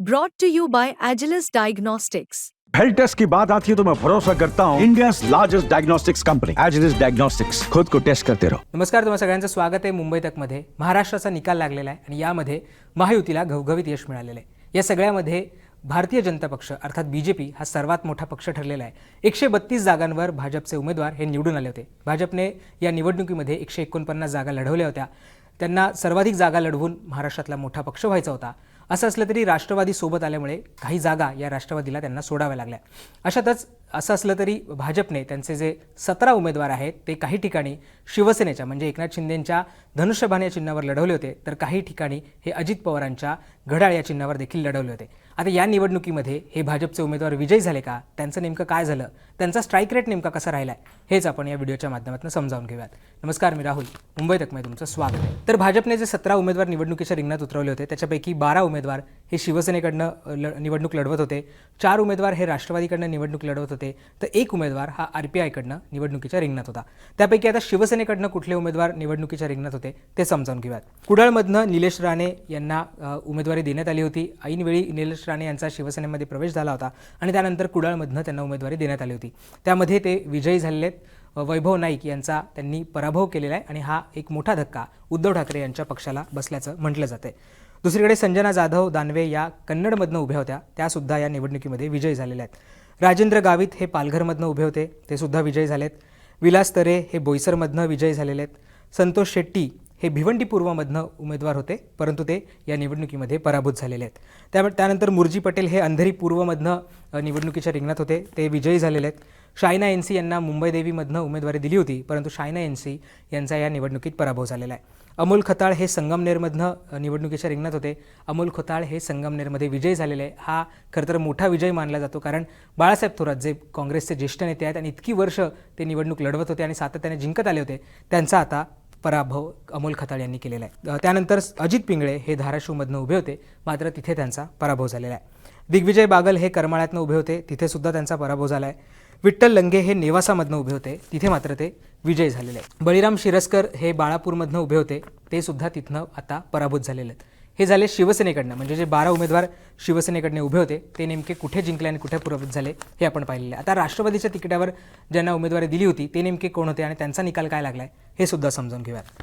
Brought to you by Agilus Diagnostics. Health test की बात आती है तो मैं भरोसा करता हूँ India largest diagnostics company Agilus diagnostics खुद को टेस्ट करते रहो नमस्कार तुम्हा सगळ्यांचं स्वागत आहे मुंबई तकमध्ये. महाराष्ट्राचा निकाल लागलेला आहे आणि यामध्ये महायुतीला घवघवीत यश मिळालेलं आहे. या सगळ्यामध्ये भारतीय जनता पक्ष अर्थात बी जे पी हा सर्वात मोठा पक्ष ठरलेला आहे. एकशे बत्तीस जागांवर भाजपचे उमेदवार हे निवडून आले होते. भाजपने या निवडणुकीमध्ये एकशे एकोणपन्नास जागा लढवल्या होत्या. त्यांना सर्वाधिक जागा लढवून महाराष्ट्रातला मोठा पक्ष व्हायचा होता. असं असलं तरी राष्ट्रवादी सोबत आल्यामुळे काही जागा या राष्ट्रवादीला त्यांना सोडाव्या लागल्या. अशातच असं असलं तरी भाजपने त्यांचे जे सतरा उमेदवार आहेत ते काही ठिकाणी शिवसेनेच्या म्हणजे एकनाथ शिंदेंच्या धनुष्यबाण या चिन्हावर लढवले होते तर काही ठिकाणी हे अजित पवारांच्या घड्याळ या चिन्हावर देखील लढवले होते. आता या निवडणुकीमध्ये हे भाजपचे उमेदवार विजयी झाले का? त्यांचं नेमकं काय झालं? त्यांचा स्ट्राईक रेट नेमका कसा राहिला आहे हेच आपण या व्हिडिओच्या माध्यमातून समजावून घेऊयात. नमस्कार मी राहुल. मुंबई तकमध्ये तुमचं स्वागत आहे. तर भाजपने जे सतरा उमेदवार निवडणुकीच्या रिंगणात उतरवले होते त्याच्यापैकी बारा उमेदवार हे शिवसेनेकडनं ल निवडणूक लढवत होते. चार उमेदवार हे राष्ट्रवादीकडनं निवडणूक लढवत होते. तर एक उमेदवार हा आर पी आयकडनं निवडणुकीच्या रिंगणात होता. त्यापैकी आता शिवसेनेकडनं कुठले उमेदवार निवडणुकीच्या रिंगणात होते ते समजावून घेऊयात. कुडाळमधनं निलेश राणे यांना उमेदवारी देण्यात आली होती. ऐनवेळी निलेश राणे यांचा शिवसेनेमध्ये प्रवेश झाला होता आणि त्यानंतर कुडाळमधनं त्यांना उमेदवारी देण्यात आली होती. त्यामध्ये ते विजयी झालेले आहेत वैभव नाईक यांचा त्यांनी पराभव केलेला आहे आणि हा एक मोठा धक्का उद्धव ठाकरे यांच्या पक्षाला बसल्याचं म्हटलं जातं दुसरीकडे संजना जाधव दानवे या कन्नडमधनं उभ्या होत्या. त्यासुद्धा या निवडणुकीमध्ये विजयी झालेल्या आहेत. राजेंद्र गावित हे पालघरमधनं उभे होते. ते सुद्धा विजयी झालेत. विलास तरे हे बोईसरमधनं विजयी झालेले आहेत संतोष शेट्टी हे भिवंडी पूर्वमधनं उमेदवार होते परंतु ते या निवडणुकीमध्ये पराभूत झालेले आहेत. त्यामुळे त्यानंतर मुरजी पटेल हे अंधेरी पूर्वमधनं निवडणुकीच्या रिंगणात होते. ते विजयी झालेले आहेत. शायना एन सी यांना मुंबई देवीमधनं उमेदवारी दिली होती परंतु शायना एन सी यांचा या निवडणुकीत पराभव झालेला आहे. अमोल खताळ हे संगमनेरमधनं निवडणुकीच्या रिंगणात होते. अमोल खताळ हे संगमनेरमध्ये विजयी झालेले आहे हा खरं तर मोठा विजय मानला जातो कारण बाळासाहेब थोरात जे काँग्रेसचे ज्येष्ठ नेते आहेत आणि इतकी वर्ष ते निवडणूक लढवत होते आणि सातत्याने जिंकत आले होते त्यांचा आता पराभव अमोल खताळ यांनी केलेला आहे. त्यानंतर अजित पिंगळे हे धाराशिवमधनं उभे होते मात्र तिथे त्यांचा पराभव झालेला आहे. दिग्विजय बागल हे करमाळ्यातनं उभे होते तिथे सुद्धा त्यांचा पराभव झाला आहे. विठ्ठल लंगे हे नेवासामधनं उभे होते. तिथे मात्र ते विजय झालेले आहेत. बळीराम शिरस्कर हे बाळापूरमधनं उभे होते. ते सुद्धा तिथनं आता पराभूत झालेले आहेत. हे झाले शिवसेनेकडनं. म्हणजे जे बारा उमेदवार शिवसेनेकडनं उभे होते ते नेमके कुठे जिंकले आणि कुठे पराभूत झाले हे आपण पाहिलेले आहे. आता राष्ट्रवादीच्या तिकिटावर ज्यांना उमेदवारी दिली होती ते नेमके कोण होते आणि त्यांचा निकाल काय लागलाय हे सुद्धा समजून घेऊयात.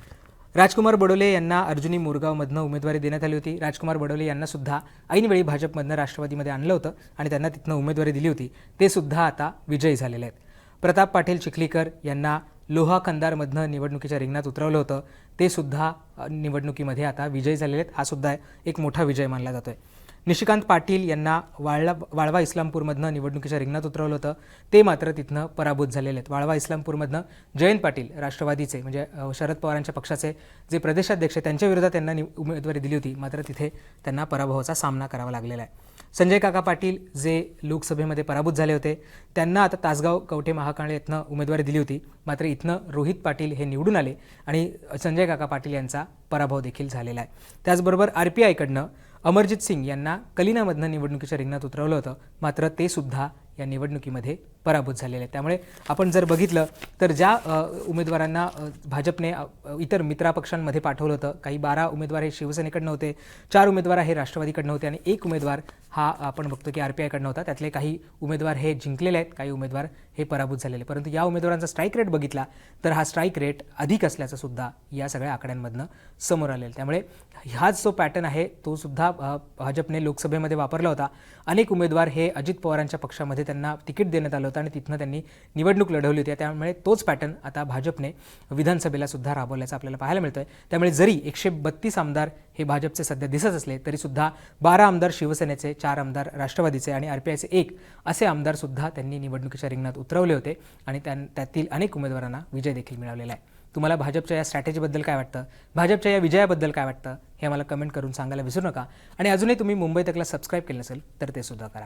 राजकुमार बडोले यांना अर्जुनी मोरगावमधनं उमेदवारी देण्यात आली होती. राजकुमार बडोले यांना सुद्धा ऐनवेळी भाजपमधनं राष्ट्रवादीमध्ये आणलं होतं आणि त्यांना तिथनं उमेदवारी दिली होती. ते सुद्धा आता विजयी झालेले आहेत. प्रताप पाटील चिखलीकर यांना लोहा कंदारमधनं निवडणुकीच्या रिंगणात उतरवलं होतं. ते सुद्धा निवडणुकीमध्ये आता विजयी झालेले आहेत. हा सुद्धा एक मोठा विजय मानला जातोय. निशिकांत पाटील यांना वाळला वाळवा इस्लामपूरमधनं निवडणुकीच्या रिंगणात उतरवलं होतं. ते मात्र तिथनं पराभूत झालेले आहेत. वाळवा इस्लामपूरमधनं जयंत पाटील राष्ट्रवादीचे म्हणजे शरद पवारांच्या पक्षाचे जे प्रदेशाध्यक्ष त्यांच्या विरोधात त्यांना नि- उमेदवारी दिली होती. मात्र तिथे त्यांना पराभवाचा सामना करावा लागलेला आहे. संजय काका पाटील जे लोकसभेमध्ये पराभूत झाले होते त्यांना आता तासगाव कवठे महाकाळे इथनं उमेदवारी दिली होती. मात्र इथनं रोहित पाटील हे निवडून आले आणि संजय काका पाटील यांचा पराभव देखील झालेला आहे. त्याचबरोबर आर पी आयकडनं अमरजित सिंग यांना कलिनामधनं निवडणुकीच्या रिंगणात उतरवलं होतं. मात्र ते सुद्धा या निवडणुकीमध्ये पराभूत झालेले आहेत. त्यामुळे आपण जर बघितलं तर ज्या उमेदवारांना भाजपने इतर मित्रापक्षांमध्ये पाठवलं होतं काही बारा उमेदवार हे शिवसेनेकडनं होते चार उमेदवार हे राष्ट्रवादीकडनं होते आणि एक उमेदवार हा आपण बघतो की आर पी आयकडनं होता. त्यातले काही उमेदवार हे जिंकलेले आहेत काही उमेदवार हे पराभूत झालेले परंतु या उमेदवारांचा स्ट्राईक रेट बघितला तर हा स्ट्राईक रेट अधिक असल्याचं सुद्धा या सगळ्या आकड्यांमधनं समोर आलेलं त्यामुळे हाच जो पॅटर्न आहे तो सुद्धा भाजपने लोकसभेमध्ये वापरला होता. अनेक उमेदवार हे अजित पवारांच्या पक्षामध्ये त्यांना तिकीट देण्यात आलं होतं आणि तिथनं त्यांनी निवडणूक लढवली होती. त्यामुळे तोच पॅटर्न आता भाजपने विधानसभेला सुद्धा राबवल्याचं आपल्याला पाहायला मिळतं आहे त्यामुळे जरी एकशे बत्तीस आमदार हे भाजपचे सध्या दिसत असले तरीसुद्धा बारा आमदार शिवसेनेचे चार आमदार राष्ट्रवादीचे आणि आर पी आयचे एक असे आमदारसुद्धा त्यांनी निवडणुकीच्या रिंगणात उतरवले होते आणि त्या त्यातील अनेक उमेदवारांना विजय देखील मिळवलेला आहे. तुम्हाला भाजपच्या या स्ट्रॅटेजीबद्दल काय वाटतं? भाजपच्या या विजयाबद्दल काय वाटतं? हे मला कमेंट करून सांगायला विसरू नका. आणि अजूनही तुम्ही मुंबई तकला सबस्क्राईब केलं नसेल तर ते सुद्धा करा.